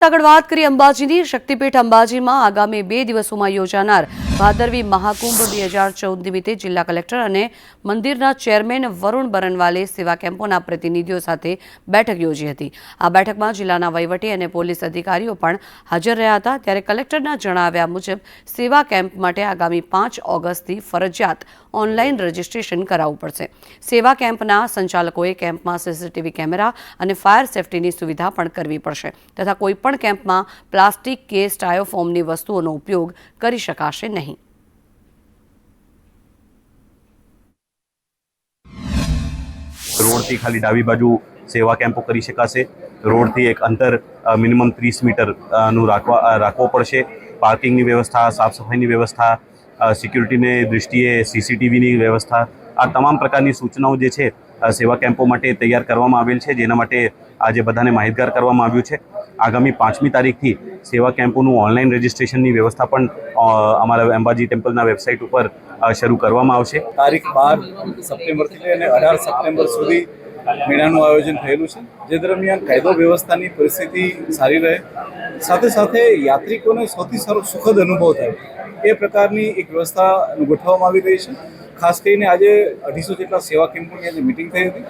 આગળ વાત કરીએ અંબાજીની શક્તિપીઠ અંબાજીમાં આગામી બે દિવસોમાં યોજાનાર ભાદરવી મહાકુંભ બે હજાર ચૌદ નિમિત્તે જિલ્લા કલેક્ટર અને મંદિરના ચેરમેન વરુણ બરનવાલે સેવા કેમ્પોના પ્રતિનિધિઓ સાથે બેઠક યોજી હતી. આ બેઠકમાં જિલ્લાના વહીવટી અને પોલીસ અધિકારીઓ પણ હાજર રહ્યા હતા. ત્યારે કલેક્ટરના જણાવ્યા મુજબ, સેવા કેમ્પ માટે આગામી પાંચ ઓગસ્ટથી ફરજિયાત ઓનલાઈન રજીસ્ટ્રેશન કરાવવું પડશે. સેવા કેમ્પના સંચાલકોએ કેમ્પમાં સીસીટીવી કેમેરા અને ફાયર સેફટીની સુવિધા પણ કરવી પડશે તથા કોઈપણ કેમ્પમાં પ્લાસ્ટિક કે સ્ટાયોફોમની વસ્તુઓનો ઉપયોગ કરી શકાશે નહીં. રોડથી ખાલી ડાબી બાજુ સેવા કેમ્પો કરી શકાશે. રોડથી એક અંતર મિનિમમ ત્રીસ મીટરનું રાખવા રાખવો પડશે. પાર્કિંગની વ્યવસ્થા સાફ સફાઈની વ્યવસ્થા સિક્યુરિટીની દૃષ્ટિએ, સીસીટીવીની વ્યવસ્થા, આ તમામ પ્રકારની સૂચનાઓ જે છે સેવા કેમ્પો માટે તૈયાર કરવામાં આવેલ છે, જેના માટે આજે બધાને માહિતગાર કરવામાં આવ્યું છે. આગામી પાંચમી તારીખથી સેવા કેમ્પોનું ઓનલાઈન રજિસ્ટ્રેશનની વ્યવસ્થા પણ અમારા અંબાજી ટેમ્પલના વેબસાઇટ ઉપર શરૂ કરવામાં આવશે. તારીખ બાર સપ્ટેમ્બરથી લઈને અઢાર સપ્ટેમ્બર સુધી મેળાનું આયોજન થયેલું છે, જે દરમિયાન કાયદો વ્યવસ્થાની પરિસ્થિતિ સારી રહે. સાથે સાથે યાત્રિકોને સૌથી સારો, સુખદ અનુભવ થાય, એ પ્રકારની એક વ્યવસ્થા ગોઠવવામાં આવી રહી છે. ખાસ કરીને આજે અઢીસો જેટલા સેવા કેમ્પોની આજે મિટિંગ થઈ હતી.